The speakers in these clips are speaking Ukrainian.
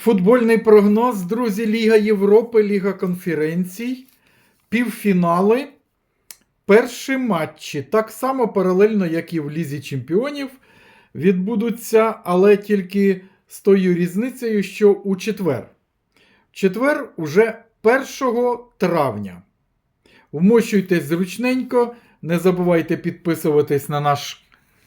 Футбольний прогноз, друзі, Ліга Європи, Ліга конференцій, півфінали, перші матчі. Так само паралельно, як і в Лізі Чемпіонів, відбудуться, але тільки з тою різницею, що у четвер. В четвер уже 1 травня. Вмощуйтесь зручненько, не забувайте підписуватись на наш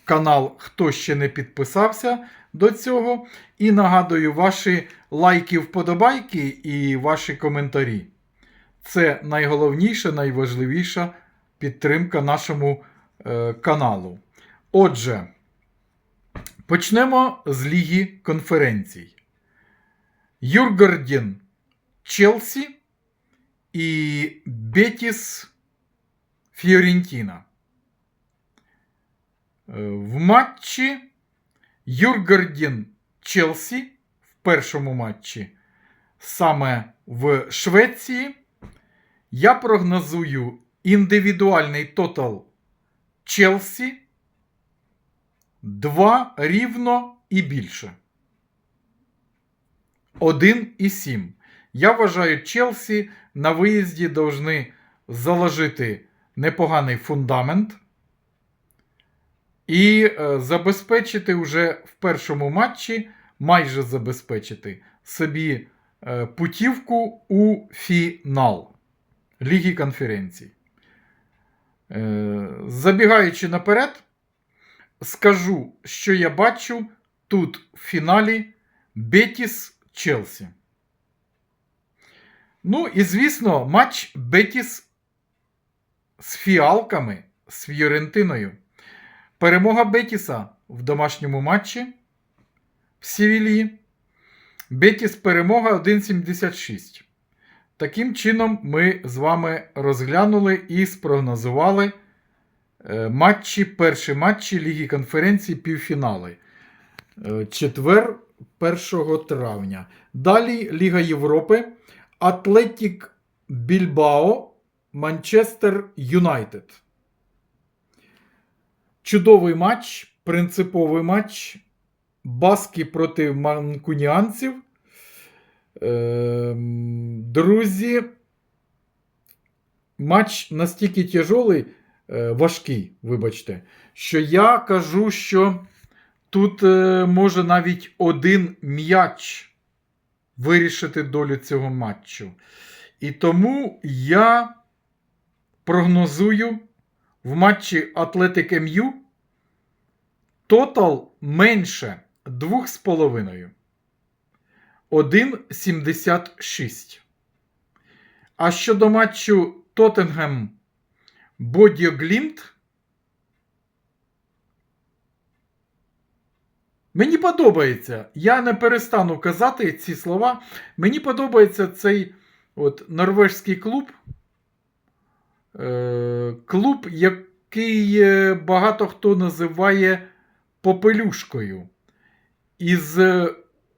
канал, хто ще не підписався до цього. І нагадую, ваші лайки, вподобайки і ваші коментарі. Це найголовніша, найважливіша підтримка нашому е, каналу. Отже, почнемо з Ліги конференцій. Юргардін Челсі і Бетіс Фіорентіна. Е, В матчі Юргардін Челсі в першому матчі саме в Швеції. Я прогнозую індивідуальний тотал Челсі 2 рівно і більше. 1,7. Я вважаю, Челсі на виїзді повинні заложити непоганий фундамент і е, забезпечити вже в першому матчі, майже забезпечити собі е, путівку у фінал Ліги конференцій. Е, забігаючи наперед, скажу, що я бачу тут в фіналі Бетіс Челсі. Ну і звісно, матч Бетіс з фіалками з Фіорентиною. Перемога Бетіса в домашньому матчі в Сівілії. Бетіс перемога 1,76. Таким чином, ми з вами розглянули і спрогнозували е, матчі, перші матчі Ліги конференції півфінали. Е, Четвер 1 травня. Далі Ліга Європи. Атлетік Більбао, Манчестер Юнайтед. Чудовий матч, принциповий матч. Баски проти манкуніанців. Ем, Друзі, матч настільки тяжолий, е, важкий, вибачте, що я кажу, що тут е, може навіть один м'яч вирішити долю цього матчу. І тому я прогнозую в матчі Атлетик МЮ тотал менше 2,5. 1,76. А щодо матчу Тоттенгем Бодіоглімт. Мені подобається. Я не перестану казати ці слова. Мені подобається цей от норвежський клуб. Е, клуб, який е, багато хто називає попелюшкою. Із е,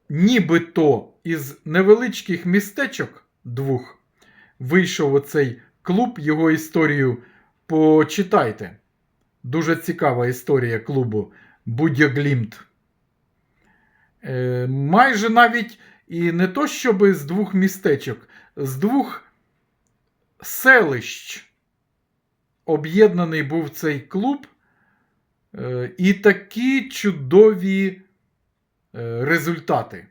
нібито із невеличких містечок двох вийшов оцей клуб, його історію почитайте. Дуже цікава історія клубу Будьоглімт. Е, майже навіть і не то, щоб з двох містечок, з двох селищ об'єднаний був цей клуб. Е, і такі чудові е, результати.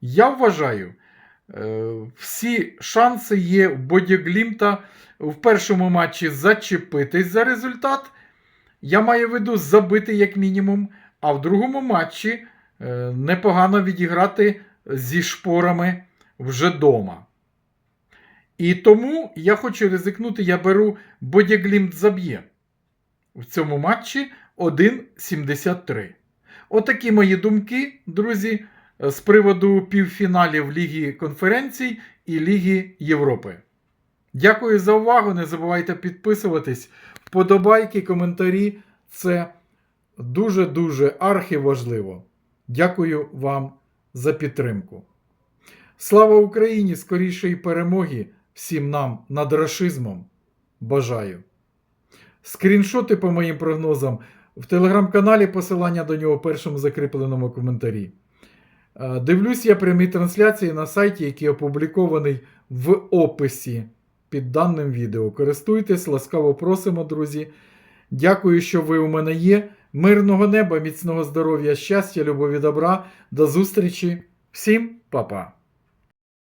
Я вважаю, е, всі шанси є в Бодіглімта в першому матчі зачепитись за результат. Я маю в виду забити як мінімум, а в другому матчі непогано відіграти зі шпорами вже дома. І тому я хочу ризикнути, я беру Бодіглімт заб'є в цьому матчі 1,73. Отакі мої думки, друзі, з приводу півфіналів Ліги конференцій і Ліги Європи. Дякую за увагу. Не забувайте підписуватись. Вподобайки, коментарі. Це дуже-дуже архіважливо. Дякую вам за підтримку. Слава Україні! Скорішої перемоги всім нам над рашизмом. Бажаю! Скріншоти по моїм прогнозам в телеграм-каналі посилання до нього в першому закріпленому коментарі. Е, Дивлюсь я прямі трансляції на сайті, який опублікований в описі під даним відео. Користуйтесь, ласкаво просимо, друзі. Дякую, що ви у мене є. Мирного неба, міцного здоров'я, щастя, любові, добра. До зустрічі. Всім па-па.